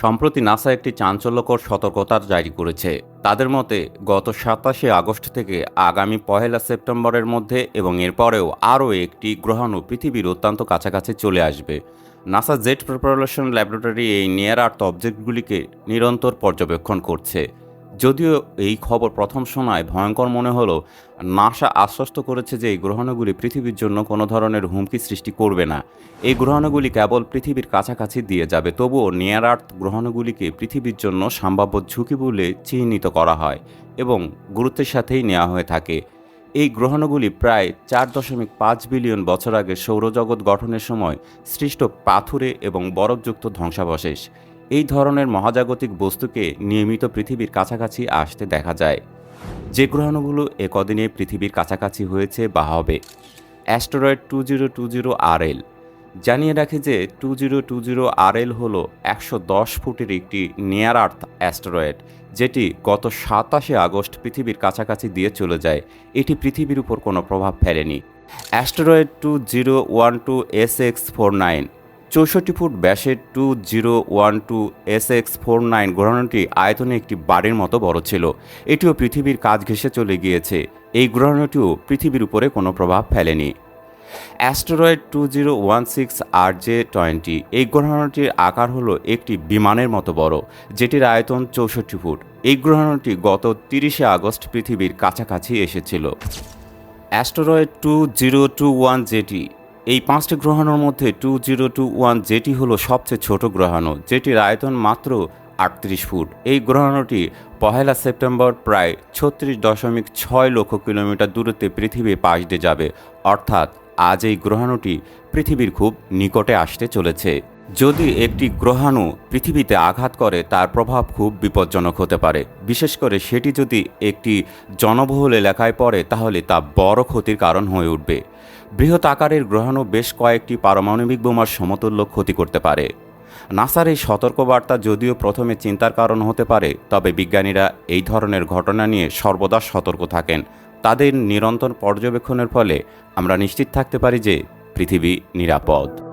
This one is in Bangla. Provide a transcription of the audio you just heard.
সম্প্রতি নাসা একটি চাঞ্চল্যকর সতর্কতা জারি করেছে। তাদের মতে, গত সাতাশে আগস্ট থেকে আগামী পহেলা সেপ্টেম্বরের মধ্যে এবং এরপরেও আরও একটি গ্রহাণু পৃথিবীর অত্যন্ত কাছাকাছি চলে আসবে। নাসা জেট প্রিপারেশন ল্যাবরেটরি এই নিয়ার আর্থ অবজেক্টগুলিকে নিরন্তর পর্যবেক্ষণ করছে। যদিও এই খবর প্রথম শোনায় ভয়ঙ্কর মনে হলো নাসা আশ্বস্ত করেছে যে এই গ্রহাণুগুলি পৃথিবীর জন্য কোনো ধরনের হুমকি সৃষ্টি করবে না। এই গ্রহাণুগুলি কেবল পৃথিবীর কাছাকাছি দিয়ে যাবে, তবুও নিয়ার আর্থ গ্রহাণুগুলিকে পৃথিবীর জন্য সম্ভাব্য ঝুঁকি বলে চিহ্নিত করা হয় এবং গুরুত্বের সাথেই নেওয়া হয়ে থাকে। এই গ্রহাণুগুলি প্রায় চার দশমিক পাঁচ বিলিয়ন বছর আগে সৌরজগৎ গঠনের সময় সৃষ্ট পাথুরে এবং বরফযুক্ত ধ্বংসাবশেষ। এই ধরনের মহাজাগতিক বস্তুকে নিয়মিত পৃথিবীর কাছাকাছি আসতে দেখা যায়। যে গ্রহাণুগুলো এ কদিনে পৃথিবীর কাছাকাছি হয়েছে বা হবে। Asteroid two zero two zero R L জানিয়ে রাখে যে two zero two zero R L হল একশো দশ ফুটের একটি নিয়ার আর্থ অ্যাস্টেরয়েড, যেটি গত সাতাশে আগস্ট পৃথিবীর কাছাকাছি দিয়ে চলে যায়। এটি পৃথিবীর উপর কোনো প্রভাব ফেলেনি। Asteroid two zero one two S X four nine চৌষট্টি ফুট ব্যাসের two zero one two S X four nine গ্রহণটি আয়তনে একটি বাড়ির মতো বড় ছিল। এটিও পৃথিবীর কাজ ঘেঁষে চলে গিয়েছে। এই গ্রহণটিও পৃথিবীর উপরে কোনো প্রভাব ফেলেনি। Asteroid two zero one six R J twenty, এই গ্রহণটির আকার হল একটি বিমানের মতো বড়, যেটির আয়তন চৌষট্টি ফুট। এই গ্রহণটি গত তিরিশে আগস্ট পৃথিবীর কাছাকাছি এসেছিল। Asteroid two zero two one JT এই পাঁচটি গ্রহাণুর মধ্যে টু জিরো টু ওয়ান যেটি হলো সবচেয়ে ছোট গ্রহাণু, যেটির আয়তন মাত্র আটত্রিশ ফুট। এই গ্রহাণুটি পহেলা সেপ্টেম্বর প্রায় ছত্রিশ দশমিক ছয় লক্ষ কিলোমিটার দূরত্বে পৃথিবীর পাশ দিয়ে যাবে। অর্থাৎ আজ এই গ্রহাণুটি পৃথিবীর খুব নিকটে আসতে চলেছে। যদি একটি গ্রহাণু পৃথিবীতে আঘাত করে, তার প্রভাব খুব বিপজ্জনক হতে পারে। বিশেষ করে সেটি যদি একটি জনবহুল এলাকায় পড়ে, তাহলে তা বড় ক্ষতির কারণ হয়ে উঠবে। বৃহৎ আকারের গ্রহাণু বেশ কয়েকটি পারমাণবিক বোমার সমতুল্য ক্ষতি করতে পারে। নাসার এই সতর্কবার্তা যদিও প্রথমে চিন্তার কারণ হতে পারে, তবে বিজ্ঞানীরা এই ধরনের ঘটনা নিয়ে সর্বদা সতর্ক থাকেন। তাদের নিরন্তর পর্যবেক্ষণের ফলে আমরা নিশ্চিত থাকতে পারি যে পৃথিবী নিরাপদ।